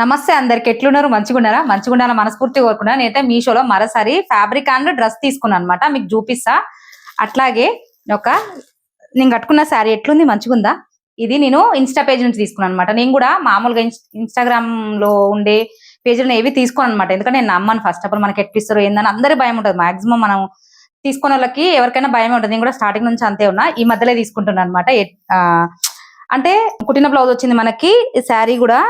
నమస్తే అందరికి ఎట్లున్నారు? మంచిగున్నారా? మంచిగుండాలా మనస్ఫూర్తి కోరుకున్నా నేనైతే మీషోలో మరోసారి ఫ్యాబ్రిక్ అండ్ డ్రెస్ తీసుకున్నాను అనమాట మీకు చూపిస్తా. అట్లాగే ఒక నేను కట్టుకున్న శారీ ఎట్లుంది? మంచిగుందా? ఇది నేను ఇన్స్టా పేజ్ నుంచి తీసుకున్నాను అనమాట నేను కూడా మామూలుగా ఇన్స్టాగ్రామ్లో ఉండే పేజీలను ఏవి తీసుకోను అనమాట ఎందుకంటే నేను నమ్మను. ఫస్ట్ ఆఫ్ ఆల్ మనకి ఎట్లిస్తారు ఏందని అందరి భయం ఉంటుంది. మాక్సిమం మనం తీసుకున్న వాళ్ళకి ఎవరికైనా భయం ఉంటుంది. నేను కూడా స్టార్టింగ్ నుంచి అంతే ఉన్నా. ఈ మధ్యలో తీసుకుంటున్నాను అనమాట అంటే కుట్టిన బ్లౌజ్ వచ్చింది మనకి శారీ కూడా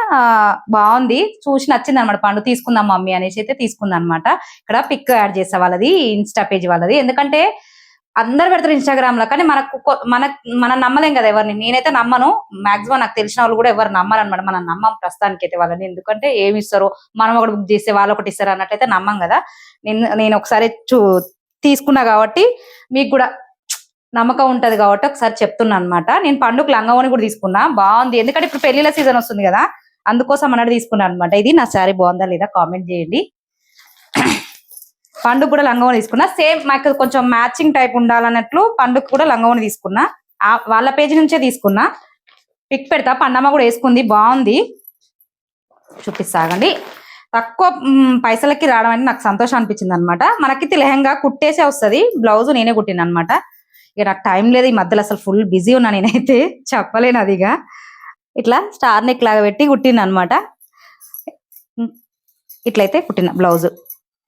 బాగుంది. చూసి నచ్చింది అనమాట పండు తీసుకుందాం మమ్మీ అనేసి అయితే తీసుకుంది అనమాట ఇక్కడ పిక్ యాడ్ చేసే వాళ్ళది ఇన్స్టా పేజ్ వాళ్ళది. ఎందుకంటే అందరు పెడతారు ఇన్స్టాగ్రామ్లో కానీ మనకు మన మనం నమ్మలేం కదా ఎవరిని. నేనైతే నమ్మను. మాక్సిమం నాకు తెలిసిన వాళ్ళు కూడా ఎవరు నమ్మరు అనమాట మనం నమ్మం ప్రస్తుతానికి అయితే వాళ్ళని. ఎందుకంటే ఏమి ఇస్తారో మనం ఒకటి బుక్ చేస్తే వాళ్ళు ఒకటి ఇస్తారు అన్నట్లయితే నమ్మం కదా. నేను నేను ఒకసారి చూ తీసుకున్నా కాబట్టి మీకు కూడా నమ్మకం ఉంటది కాబట్టి ఒకసారి చెప్తున్నా అనమాట నేను పండుగ లంగవని కూడా తీసుకున్నా. బాగుంది. ఎందుకంటే ఇప్పుడు పెళ్ళిళ్ళ సీజన్ వస్తుంది కదా అందుకోసం అన్నట్టు తీసుకున్నాను అనమాట ఇది నా శారీ బాగుందా లేదా కామెంట్ చేయండి. పండుగ కూడా లంగవని తీసుకున్నా. సేమ్ మాకు కొంచెం మ్యాచింగ్ టైప్ ఉండాలన్నట్లు పండుగ కూడా లంగవని తీసుకున్నా. వాళ్ళ పేజీ నుంచే తీసుకున్నా. పిక్ పెడతా. పండమ్మ కూడా వేసుకుంది. బాగుంది. చూపిస్తాగండి. తక్కువ పైసలకి రావడం అంటే నాకు సంతోషం అనిపించింది అనమాట మనకి లెహంగా కుట్టేసే వస్తుంది. బ్లౌజ్ నేనే కుట్టిన అనమాట ఇక నాకు టైం లేదు ఈ మధ్యలో అసలు ఫుల్ బిజీ ఉన్నా నేనైతే. చెప్పలేను అదిగా ఇట్లా స్టార్ నెక్ లాగా పెట్టి కుట్టిన అనమాట ఇట్లయితే కుట్టిన బ్లౌజ్.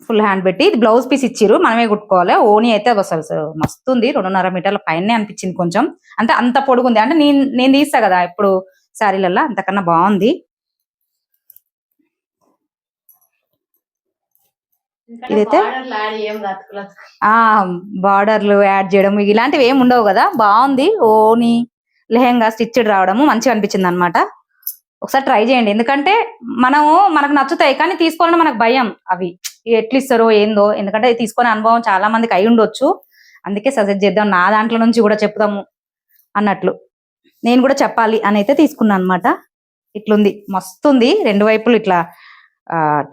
ఫుల్ హ్యాండ్ పెట్టి ఇది బ్లౌజ్ పీస్ ఇచ్చిర్రు మనమే కుట్టుకోవాలి. ఓని అయితే అసలు మస్తు ఉంది రెండున్నర మీటర్ల పైనే అనిపించింది కొంచెం. అంటే అంత పొడుగుంది. అంటే నేను నేను తీస్తా కదా ఇప్పుడు శారీలల్లో అంతకన్నా బాగుంది. ఇదైతే ఆ బార్డర్లు యాడ్ చేయడం ఇలాంటివి ఏమి ఉండవు కదా? బాగుంది. ఓని లెహంగా స్టిచ్డ్ రావడము మంచిగా అనిపించింది అనమాట ఒకసారి ట్రై చేయండి. ఎందుకంటే మనము మనకు నచ్చుతాయి కానీ తీసుకోవాలని మనకు భయం అవి. ఎట్లు ఇస్తారో ఏందో. ఎందుకంటే తీసుకునే అనుభవం చాలా మందికి అయి ఉండొచ్చు. అందుకే సజెస్ట్ చేద్దాం. నా దాంట్లో నుంచి కూడా చెప్దాము అన్నట్లు. నేను కూడా చెప్పాలి అని అయితే తీసుకున్నాను అనమాట ఇట్లుంది. మస్తు ఉంది రెండు వైపులు ఇట్లా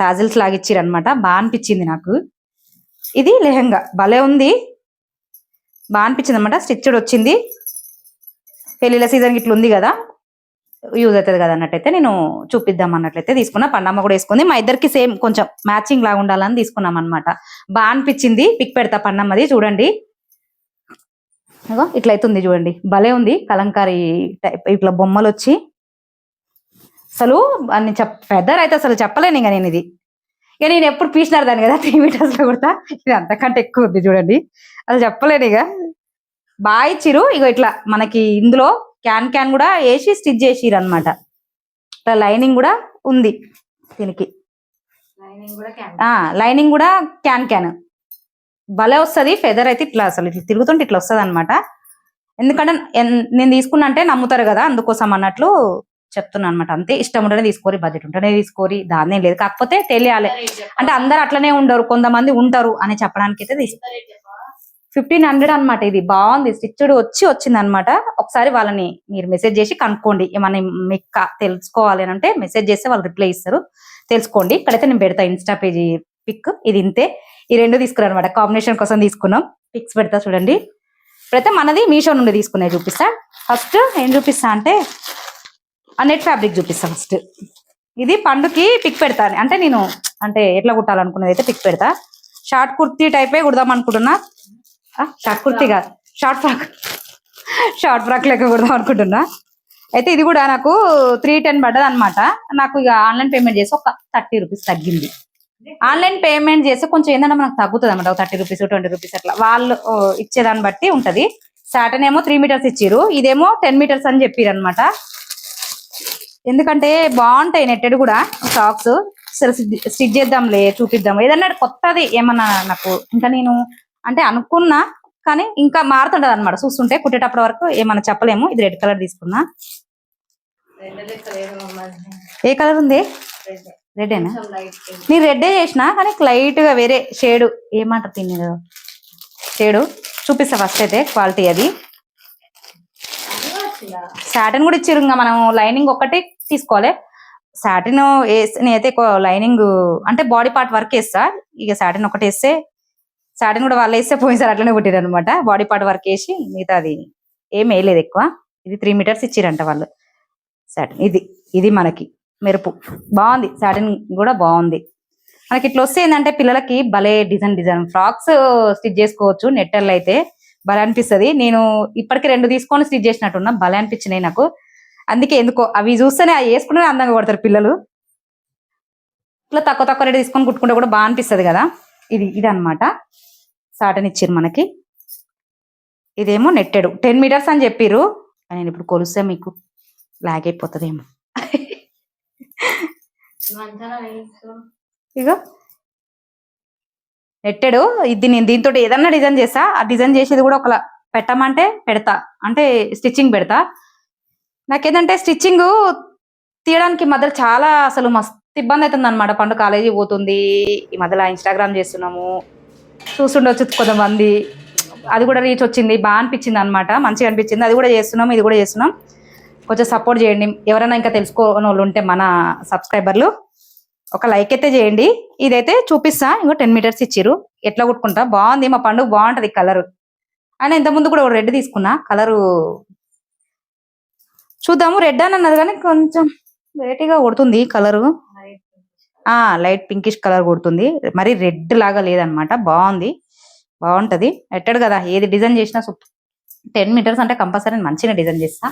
టాజిల్స్ లాగిచ్చారు అనమాట బాగా అనిపించింది నాకు. ఇది లెహంగా. భలే ఉంది. బాగా అనిపించింది అనమాట స్టిచ్డ్ వచ్చింది. పెళ్ళిళ్ళ సీజన్ ఇట్లా ఉంది కదా. యూజ్ అవుతుంది కదా అన్నట్టయితే నేను చూపిద్దాం అన్నట్లయితే తీసుకున్నా. పండమ్మ కూడా వేసుకుంది. మా ఇద్దరికి సేమ్ కొంచెం మ్యాచింగ్ లాగా ఉండాలని తీసుకున్నాం అనమాట బాగా అనిపించింది. పిక్ పెడతా పండమ్మది చూడండి. ఇట్లయితుంది ఇట్లా అవుతుంది చూడండి. భలే ఉంది. కలంకారీ టైప్ ఇట్లా బొమ్మలు వచ్చి. అసలు అని చెప్ పెద్దర్ అయితే అసలు చెప్పలేను ఇంకా నేను ఇది. ఇక నేను ఎప్పుడు పీసినారు దాన్ని కదా త్రీ మీటర్స్లో కుడతా. ఇది అంతకంటే ఎక్కువ ఉంది చూడండి. అసలు చెప్పలేను ఇక. బాగా ఇచ్చిరు ఇక ఇట్లా మనకి ఇందులో క్యాన్ క్యాన్ కూడా వేసి స్టిచ్ చేసిరు అనమాట ఇట్లా లైనింగ్ కూడా ఉంది దీనికి. లైనింగ్ కూడా క్యాన్ క్యాన్ భలే వస్తది. ఫెదర్ అయితే ఇట్లా అసలు ఇట్లా తిరుగుతుంటే ఇట్లా వస్తది అనమాట ఎందుకంటే నేను తీసుకున్నా అంటే నమ్ముతారు కదా అందుకోసం అన్నట్లు చెప్తున్నా అనమాట అంతే ఇష్టం ఉంటేనే తీసుకోరి బడ్జెట్ ఉంటేనే తీసుకోరి దాన్నే లేదు. కాకపోతే తెలియాలి. అంటే అందరు అట్లనే ఉండరు కొంతమంది ఉంటారు అని చెప్పడానికి అయితే ఫిఫ్టీన్ హండ్రెడ్ అనమాట ఇది. బాగుంది స్టిచ్డ్ వచ్చి వచ్చింది అనమాట ఒకసారి వాళ్ళని మీరు మెసేజ్ చేసి కనుక్కోండి. ఏమన్నా మీకు తెలుసుకోవాలి అని అంటే మెసేజ్ చేస్తే వాళ్ళు రిప్లై ఇస్తారు. తెలుసుకోండి. ఇక్కడైతే నేను పెడతా ఇన్స్టా పేజీ పిక్. ఇది ఇంతే. ఈ రెండు తీసుకున్నాను అనమాట కాంబినేషన్ కోసం తీసుకున్నాం. పిక్స్ పెడతా చూడండి. ఇప్పుడైతే మనది మీషో నుండి తీసుకునే చూపిస్తా. ఫస్ట్ ఏం చూపిస్తా అంటే నెట్ ఫ్యాబ్రిక్ చూపిస్తా ఫస్ట్ ఇది పండుకి పిక్ పెడతాను అంటే నేను అంటే ఎట్లా కుట్టాలనుకున్నది అయితే పిక్ పెడతా. షార్ట్ కుర్తీ టైపే కుడదాం అనుకుంటున్నా. షార్ట్ కుర్తీ కాదు. షార్ట్ ఫ్రాక్ షార్ట్ ఫ్రాక్ లెక్క కుడదాం అనుకుంటున్నా. అయితే ఇది కూడా నాకు త్రీ టెన్ పడ్డది అనమాట నాకు ఇక ఆన్లైన్ పేమెంట్ చేసి ఒక థర్టీ రూపీస్ తగ్గింది. ఆన్లైన్ పేమెంట్ చేస్తే కొంచెం ఏంటంటే మనకు తగ్గుతుంది అనమాట థర్టీ రూపీస్ ట్వంటీ రూపీస్ అట్లా. వాళ్ళు ఇచ్చేదాన్ని బట్టి ఉంటది. సాటన్ ఏమో త్రీ మీటర్స్ ఇచ్చిర్రు. ఇదేమో టెన్ మీటర్స్ అని చెప్పిర్రు అనమాట ఎందుకంటే బాగుంటాయి నెట్టెడ్ కూడా సాక్స్ సరే స్టిచ్ చేద్దాంలే చూపిద్దాం. ఏదన్నా కొత్తది ఏమన్నా నాకు ఇంకా నేను అంటే అనుకున్నా కానీ ఇంకా మారుతుంటది అనమాట చూస్తుంటే కుట్టేటప్పటి వరకు ఏమన్నా చెప్పలేము. ఇది రెడ్ కలర్ తీసుకున్నా. ఏ కలర్ ఉంది? రెడ్డేనా నేను రెడ్డే చేసిన కానీ లైట్గా వేరే షేడ్. ఏమంటారు తిని షేడు. చూపిస్తా ఫస్ట్ అయితే క్వాలిటీ అది. సాటిన్ కూడా ఇచ్చారు ఇంకా మనం లైనింగ్ ఒక్కటి తీసుకోవాలి. సాటిన్ నేనైతే ఎక్కువ లైనింగ్ అంటే బాడీ పార్ట్ వర్క్ వేస్తా ఇక సాటిన్ ఒకటి వేస్తే సాటిన్ కూడా వాళ్ళు వేస్తే పోయినసారి అట్లనే కుట్టిరు అనమాట బాడీ పార్ట్ వర్క్ వేసి మిగతా అది ఏం వేయలేదు ఎక్కువ. ఇది త్రీ మీటర్స్ ఇచ్చిరంట వాళ్ళు. సాటిన్ ఇది ఇది మనకి మెరుపు. బాగుంది. సాటిన్ కూడా బాగుంది. మనకి ఇట్లా వస్తే ఏంటంటే పిల్లలకి భలే డిజైన్ డిజైన్ ఫ్రాక్స్ స్టిచ్ చేసుకోవచ్చు నెట్టర్లు అయితే. భలే అనిపిస్తుంది నేను ఇప్పటికి రెండు తీసుకొని స్టిచ్ చేసినట్టున్నా. భలే అనిపించినాయి నాకు. అందుకే ఎందుకో అవి చూస్తేనే అవి వేసుకునే అందంగా కొడతారు పిల్లలు. ఇట్లా తక్కువ తక్కువ రేటు తీసుకొని కుట్టుకుంటే కూడా బాగా అనిపిస్తుంది కదా. ఇది ఇది అనమాట సాటన్ ఇచ్చారు మనకి. ఇదేమో నెట్టెడు. టెన్ మీటర్స్ అని చెప్పిర్రు. నేను ఇప్పుడు కొలిస్తే మీకు లాగ్ అయిపోతుందేమో. ఇగో నెట్టెడు. ఇది నేను దీంతో ఏదన్నా డిజైన్ చేస్తా. ఆ డిజైన్ చేసేది కూడా ఒకలా పెట్టమంటే పెడతా. అంటే స్టిచ్చింగ్ పెడతా. నాకేంటంటే స్టిచ్చింగ్ తీయడానికి మధ్య మధ్యలో చాలా అసలు మస్తు ఇబ్బంది అవుతుంది అనమాట పండు కాలేజీ పోతుంది. ఈ మధ్యలో ఇన్స్టాగ్రామ్ చేస్తున్నాము. చూస్తుండొచ్చు కొంతమంది. అది కూడా రీచ్ వచ్చింది. బాగా అనిపించింది అనమాట మంచిగా అనిపించింది. అది కూడా చేస్తున్నాం ఇది కూడా చేస్తున్నాం. కొంచెం సపోర్ట్ చేయండి. ఎవరైనా ఇంకా తెలుసుకోని వాళ్ళు ఉంటే మన సబ్స్క్రైబర్లు. ఒక లైక్ అయితే చేయండి. ఇదైతే చూపిస్తా. ఇంకో టెన్ మీటర్స్ ఇచ్చిర్రు. ఎట్లా కుట్టుకుంటా? బాగుంది. మా పండుగ బాగుంటది కలర్ అండ్ ఇంత ముందు కూడా రెడ్ తీసుకున్నా. కలరు చూద్దాము. రెడ్ అని అన్నది కానీ కొంచెం వెరైటీగా కొడుతుంది కలరు ఆ లైట్ పింకిష్ కలర్ కొడుతుంది. మరి రెడ్ లాగా లేదనమాట బాగుంది. బాగుంటది. ఎట్టాడు కదా. ఏది డిజైన్ చేసినా సూపర్ టెన్ మీటర్స్ అంటే కంపల్సరీ మంచిగా డిజైన్ చేస్తా.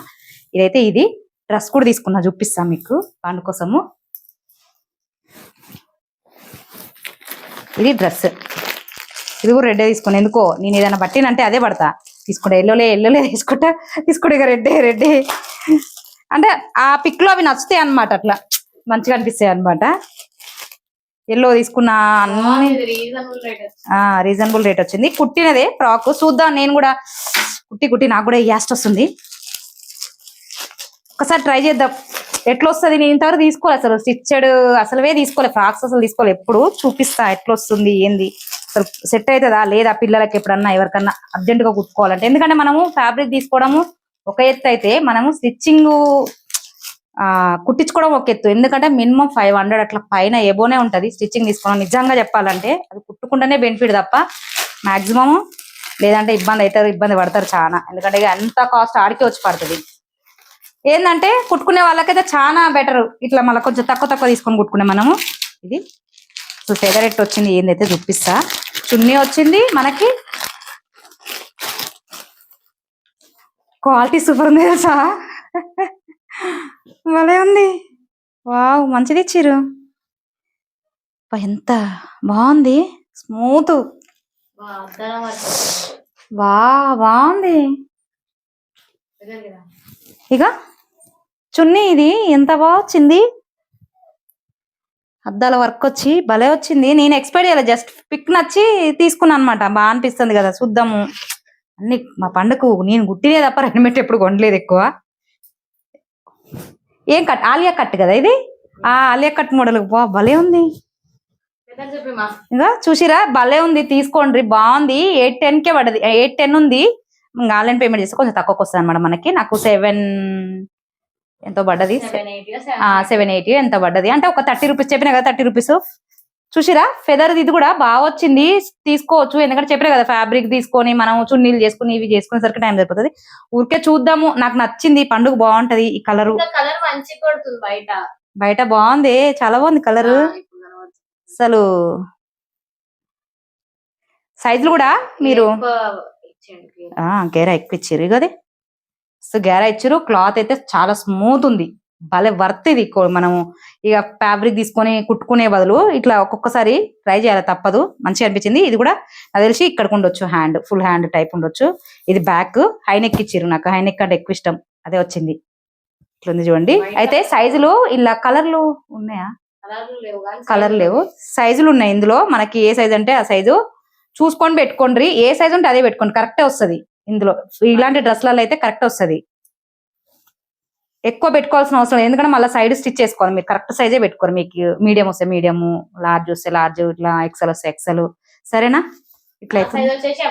ఇదైతే ఇది. డ్రెస్ కూడా తీసుకున్నా. చూపిస్తా మీకు. పండు కోసము. ఇది డ్రెస్ ఇది కూడా రెడ్డే తీసుకుని ఎందుకో? నేను ఏదైనా పట్టినంటే అదే పడతా. తీసుకుంటా ఎల్లోలే ఎల్లోలే తీసుకుంటా. తీసుకుంటా ఇక రెడ్డే రెడ్డే అంటే ఆ పిక్లో అవి నచ్చుతాయి అన్నమాట అట్లా. మంచిగా అనిపిస్తాయి అన్నమాట. ఎల్లో తీసుకున్న అన్ని రీజనబుల్ రేట్ రీజనబుల్ రేట్ వచ్చింది. కుట్టినదే ఫ్రాక్ చూద్దాం నేను కూడా కుట్టి కుట్టి నాకు కూడా యాస్ట్ వస్తుంది. ఒకసారి ట్రై చేద్దాం. ఎట్లా వస్తుంది నేను ఇంతవరకు తీసుకోవాలి అసలు. స్టిచ్డ్ అసలువే తీసుకోలే. ఫ్రాక్స్ అసలు తీసుకోవాలి ఎప్పుడు చూపిస్తా ఎట్లా వస్తుంది ఏంది? అసలు సెట్ అవుతుందా లేదా పిల్లలకి ఎప్పుడన్నా ఎవరికన్నా అర్జెంట్గా కుట్టుకోవాలంటే. ఎందుకంటే మనము ఫ్యాబ్రిక్ తీసుకోవడము ఒక ఎత్తు అయితే మనము స్టిచ్చింగ్ ఆ కుట్టించుకోవడం ఒక ఎత్తు. ఎందుకంటే మినిమం ఫైవ్ హండ్రెడ్ అట్లా పైన ఏబోనే ఉంటది స్టిచ్చింగ్ తీసుకోవడం. నిజంగా చెప్పాలంటే అది కుట్టుకుంటేనే బెనిఫిట్ తప్ప మాక్సిమం లేదంటే ఇబ్బంది అవుతారు ఇబ్బంది పడతారు చాలా ఎందుకంటే ఇక అంత కాస్ట్ ఆడికి వచ్చి పడుతుంది. ఏంటంటే కుట్టుకునే వాళ్ళకైతే చాలా బెటర్ ఇట్లా మళ్ళీ కొంచెం తక్కువ తక్కువ తీసుకొని కుట్టుకునే మనము. ఇది. సో ఫెదరెట్ వచ్చింది ఏందైతే చూపిస్తా. చున్నీ వచ్చింది మనకి. క్వాలిటీ సూపర్ ఉంది తెలుసా? భలే ఉంది. వావ్ మంచిది ఇచ్చిర్రు. అబ్బా, ఎంత బాగుంది. స్మూత్. వా బాగుంది. ఇక చున్నీ ఇది. ఎంత బాగా వచ్చింది? అద్దాల వర్క్ వచ్చి భలే వచ్చింది. నేను ఎక్స్పెక్ట్ చేయలేదు జస్ట్ పిక్ నచ్చి తీసుకున్నాను అనమాట బాగా అనిపిస్తుంది కదా చూద్దాము. అన్ని మా పండుగ నేను గుట్టినే తప్ప రెడీమేడ్ ఎప్పుడు కొనలేదు ఎక్కువ. ఏం కట్? ఆలియా కట్ కదా ఇది? ఆ ఆలియా కట్ మోడల్ బా భలే ఉంది. ఇంకా చూసిరా? భలే ఉంది. తీసుకోండి బాగుంది. ఎయిట్ టెన్ కే పడ్డది. ఎయిట్ టెన్ ఉంది. ఆన్లైన్ పేమెంట్ చేస్తే కొంచెం తక్కువకి వస్తుంది అనమాట మనకి. నాకు సెవెన్ ఎంతో పడ్డది? సెవెన్ ఎయిటీ సెవెన్ ఎయిటీ ఎంత పడ్డది? అంటే ఒక థర్టీ రూపీస్ చెప్పిన కదా థర్టీ రూపీస్ చూసిరా? ఫెదర్ ఇది కూడా బాగా వచ్చింది. తీసుకోవచ్చు. ఎందుకంటే చెప్పిన కదా ఫ్యాబ్రిక్ తీసుకొని మనం చున్నీలు చేసుకుని ఇవి చేసుకునేసరికి టైం సరిపోతుంది. ఊరికే చూద్దాము. నాకు నచ్చింది. పండుగ బాగుంటది. ఈ కలరు. కలర్ కొడుతుంది బయట. బయట బాగుంది. చాలా బాగుంది కలర్. అసలు సైజులు కూడా మీరు గేరా ఎక్కువ ఇచ్చారు. కదా సో గేరా ఇచ్చారు క్లాత్ అయితే చాలా స్మూత్ ఉంది. భలే వర్త్ ఇది. మనము ఇక ఫ్యాబ్రిక్ తీసుకొని కుట్టుకునే బదులు ఇట్లా ఒక్కొక్కసారి ట్రై చేయాలి తప్పదు. మంచిగా అనిపించింది. ఇది కూడా నాకు తెలిసి ఇక్కడికి ఉండొచ్చు హ్యాండ్ ఫుల్ హ్యాండ్ టైప్ ఉండొచ్చు. ఇది బ్యాక్ హై నెక్ ఇచ్చిర్రు నాకు. హై నెక్ అంటే ఎక్కువ ఇష్టం. అదే వచ్చింది. ఇట్లా ఉంది చూడండి అయితే సైజులు ఇలా కలర్లు ఉన్నాయా? కలర్ లేవు. సైజులు ఉన్నాయి ఇందులో. మనకి ఏ సైజ్ అంటే ఆ సైజు చూసుకొని పెట్టుకోండి ఏ సైజ్ ఉంటే అదే పెట్టుకోండి. కరెక్టే వస్తది. ఇందులో. ఇలాంటి డ్రెస్లలో అయితే కరెక్ట్ వస్తది. ఎక్కువ పెట్టుకోవాల్సిన అవసరం లేదు. ఎందుకంటే మళ్ళీ సైడ్ స్టిచ్ చేసుకోవాలి. మీరు కరెక్ట్ సైజే పెట్టుకోరు. మీకు మీడియం వస్తే మీడియం లార్జ్ వస్తే లార్జ్ ఇట్లా ఎక్సెల్ వస్తే ఎక్సెల్. సరేనా? ఇట్లా అయితే. సైజ్ వచ్చేసి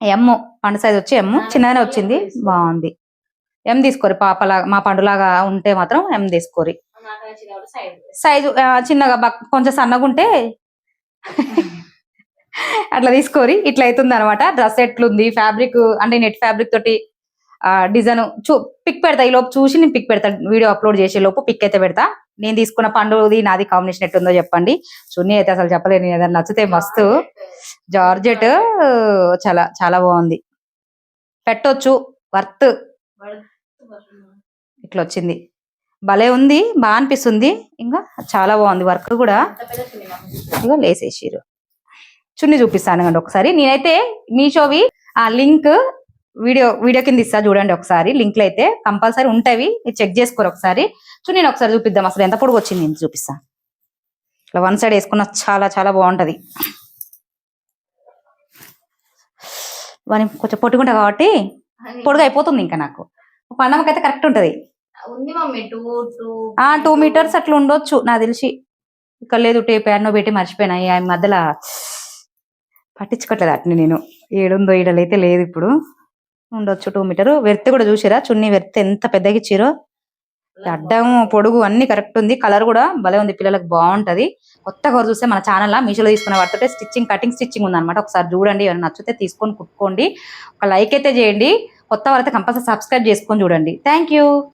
ఎమ్ పండు సైజ్ వచ్చి ఎమ్ చిన్నగానే వచ్చింది. బాగుంది. ఎం తీసుకోరి. పాపలా మా పండులాగా ఉంటే మాత్రం ఎం తీసుకోరి. సైజ్ చిన్నగా కొంచెం సన్నగా ఉంటే అట్లా తీసుకోరి. ఇట్లా అవుతుంది అనమాట డ్రెస్ ఎట్లుంది? ఫ్యాబ్రిక్ అంటే నెట్ ఫ్యాబ్రిక్ తోటి డిజైన్ చూ పిక్ పెడతా. ఈ లోపు చూసి నేను పిక్ పెడతా. వీడియో అప్లోడ్ చేసే లోపు పిక్ అయితే పెడతా. నేను తీసుకున్న పండుది నాది కాంబినేషన్ ఎట్టుందో చెప్పండి. చున్నీ అయితే అసలు చెప్పలేను ఏదైనా నచ్చితే మస్తు. జార్జెట్ చాలా చాలా బాగుంది. పెట్టొచ్చు. వర్త్. ఇట్లా వచ్చింది భలే ఉంది. బాగా అనిపిస్తుంది. ఇంకా చాలా బాగుంది. వర్క్ కూడా. ఇగో లేసేసిర్రు. చున్నీ చూపిస్తాను కండి ఒకసారి. నేనైతే మీషోవి ఆ లింక్ వీడియో వీడియో కింద ఇస్తా చూడండి ఒకసారి. లింక్లు అయితే కంపల్సరీ ఉంటాయి. చెక్ చేసుకోరు ఒకసారి. చున్నీ ఒకసారి చూపిద్దాం. అసలు ఎంత పొడుగు వచ్చింది నేను చూపిస్తా. ఇట్లా వన్ సైడ్ వేసుకున్న చాలా చాలా బాగుంటది. వాని కొంచెం పొట్టుకుంటా కాబట్టి పొడుగు అయిపోతుంది ఇంకా నాకు. పండమకైతే కరెక్ట్ ఉంటది. టూ మీటర్స్ అట్లా ఉండొచ్చు. నాకు తెలిసి ఇక్కడ లేదు టేప్ ఎన్నో పెట్టి మర్చిపోయినా. మధ్యలో పట్టించుకోవట్లేదు అట్ని నేను. ఏడుందో ఈడలైతే లేదు ఇప్పుడు. ఉండొచ్చు టూ మీటర్ వెర్త్ కూడా చూసిరా? చున్నీ వెర్త్ ఎంత పెద్దగా ఇచ్చిరో? అడ్డం పొడుగు అన్ని కరెక్ట్ ఉంది. కలర్ కూడా భలే ఉంది. పిల్లలకు బాగుంటది. కొత్త కవర్ చూస్తే మన ఛానల్ మీషోలో తీసుకున్న వాటితో స్టిచ్చింగ్ కటింగ్ స్టిచ్చింగ్ ఉందన్నమాట. ఒకసారి చూడండి. ఏమైనా నచ్చితే తీసుకొని కుట్టుకోండి. ఒక లైక్ అయితే చేయండి. కొత్త వారైతే కంపల్సరీ సబ్స్క్రైబ్ చేసుకొని చూడండి. Thank you